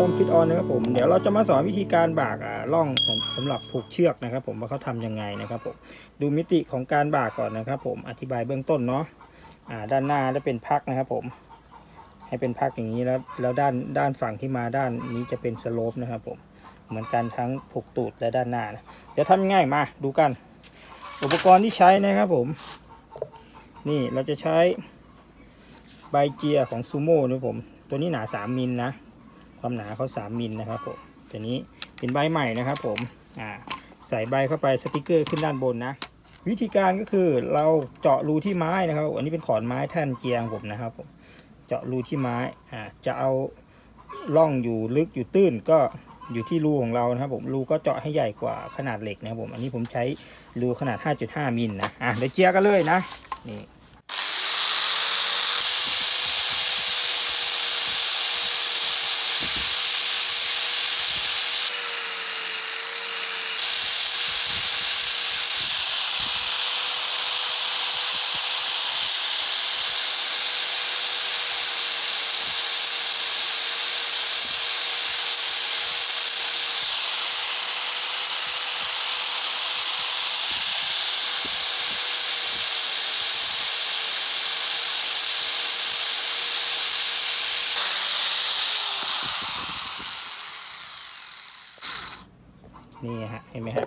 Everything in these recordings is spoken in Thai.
ต้มฟิตออนนะครับผมเดี๋ยวเราจะมาสอนวิธีการบากอ่าล่องสำสำหรับผูกเชือกนะครับ ผมว่าเขาทำยังไงนะครับผมดูมิติของการบากก่อนนะครับ ผมอธิบายเบื้องต้นเนาะอ่าด้านหน้าจะเป็นพักนะครับ ผมให้เป็นพักอย่างนี้แล้วแล้วด้านด้านฝั่งที่มาด้านนี้จะเป็นสโลปนะครับ ผมเหมือนกันทั้งผูกตูดและด้านหน้านะเดี๋ยวทำง่ายมาดูกัน อุปกรณ์ที่ใช้นะครับผม นี่เราจะใช้ใบเกียร์ของซูโม่นะผม ตัวนี้หนา 3มิลนะ ความหนาเขา3มิลนะครับผมตัวนี้เป็นใบใหม่นะครับผมอ่าใส่ใบเข้าไปสติกเกอร์ขึ้นด้านบนนะ วิธีการก็คือเราเจาะรูที่ไม้นะครับ อันนี้เป็นขอนไม้แท่นเกียร์ของผมนะครับผมเจาะรูที่ไม้อ่าจะเอาร่องอยู่ลึกอยู่ตื้นก็อยู่ที่รูของเรานะครับผมรูก็เจาะให้ใหญ่กว่าขนาดเหล็กนะครับผมอันนี้ผมใช้รูขนาด 5.5 มิลนะอะเดี๋ยวเจียกันเลยนะนี่ นี่ฮะ เห็นไหมฮะ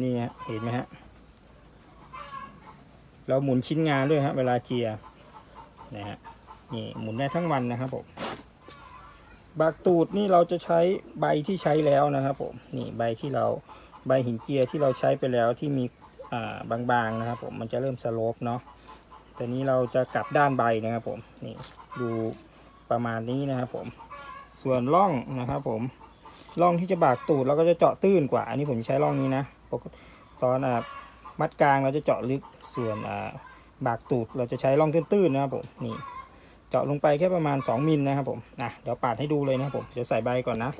นี่ฮะ เห็นไหมฮะ เราหมุนชิ้นงานด้วยฮะ เวลาเจียนะฮะ นี่หมุนได้ทั้งวันนะครับผมบากตูดนี่เราจะใช้ใบที่ใช้แล้วนะครับผม นี่ใบที่เราใบหินเจียที่เราใช้ไปแล้วที่มีอ่าบางๆนะครับผม มันจะเริ่มสโลปเนาะแต่นี้เราจะกลับด้านใบนะครับผม นี่ดูประมาณนี้นะครับผม ส่วนร่องนะครับผมร่องที่จะบากตูดเราก็จะเจาะตื้นกว่า อันนี้ผมใช้ร่องนี้นะปกตอนอะมัดกลางเราจะเจาะลึกส่วนอ่าบากตูดเราจะใช้ร่องตื้นๆนะครับผมนี่เจาะลงไปแค่ประมาณ 2มิลนะครับผมนะเดี๋ยวปาดให้ดูเลยนะครับผมเดี๋ยวใส่ใบก่อนนะ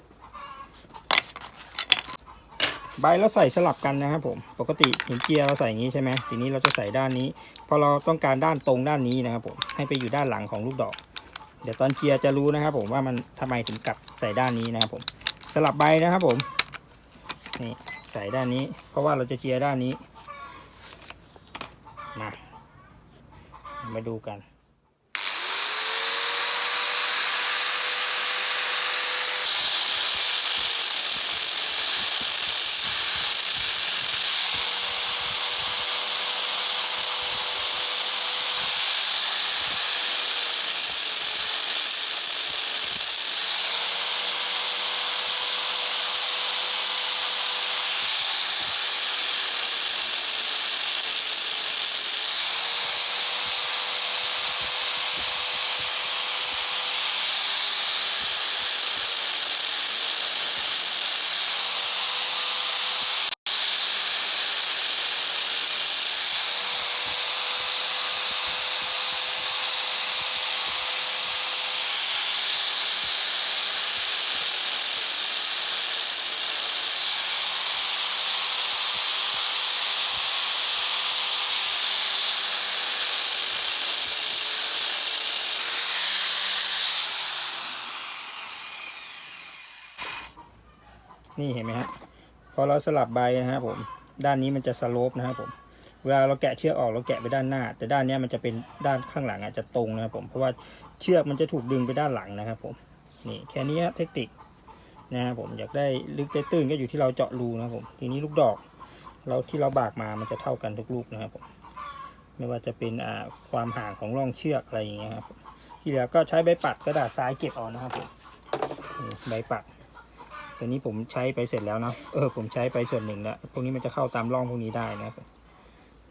ใบแล้วใส่สลับกันนะครับผมปกติหินเจียเราใส่อย่างนี้ใช่ไหมทีนี้เราจะใส่ด้านนี้ พอเราต้องการด้านตรงด้านนี้นะครับผมให้ไปอยู่ด้านหลังของลูกดอก เดี๋ยวตอนเกียร์จะรู้นะครับ ผมว่ามันทำไมถึงกลับใส่ด้านนี้นะครับผมสลับใบนะครับผมนี่ใส่ด้านนี้ เพราะว่าเราจะเกียร์ด้านนี้มามาดูกัน นี่เห็นไหมฮะพอเราสลับใบนะครับผมด้านนี้มันจะสโลปนะครับผมเวลาเราแกะเชือกออกเราแกะไปด้านหน้า แต่ด้านนี้มันจะเป็นด้านข้างหลังอาจจะตรงนะครับผมเพราะว่าเชือกมันจะถูกดึงไปด้านหลังนะครับผมนี่แค่นี้เทคนิคนะครับผมอยากได้ลึกได้ตื้นก็อยู่ที่เราเจาะรูนะครับผมทีนี้ลูกดอก เราที่เราบากมามันจะเท่ากันทุกลูกนะครับผมไม่ว่าจะเป็นอ่าความห่างของร่องเชือกอะไรอย่างเงี้ยครับที่เหลือก็ใช้ใบปัดกระดาษทรายเก็บเอานะครับผมใบปัด ตัวนี้ผมใช้ไปเสร็จแล้วนะเออผมใช้ไปส่วนหนึ่งแล้วพวกนี้มันจะเข้าตามร่องพวกนี้ได้นะครับ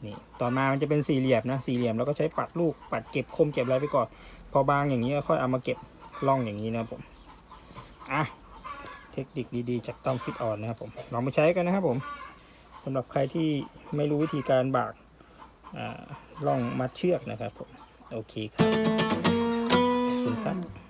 นี่ต่อมามันจะเป็นสี่เหลี่ยมนะสี่เหลี่ยมแล้วก็ใช้ปัดลูกปัดเก็บคมเก็บอะไรไปก่อน พอบางอย่างนี้ก็ค่อยเอามาเก็บร่องอย่างนี้นะผมอะเทคนิคดีๆจากต้อมฟิตออนนะครับผมลองไปใช้กันนะครับผมสำหรับใครที่ไม่รู้วิธีการบากอ่าร่องมัดเชือกนะครับผมโอเคครับขอบคุณครับ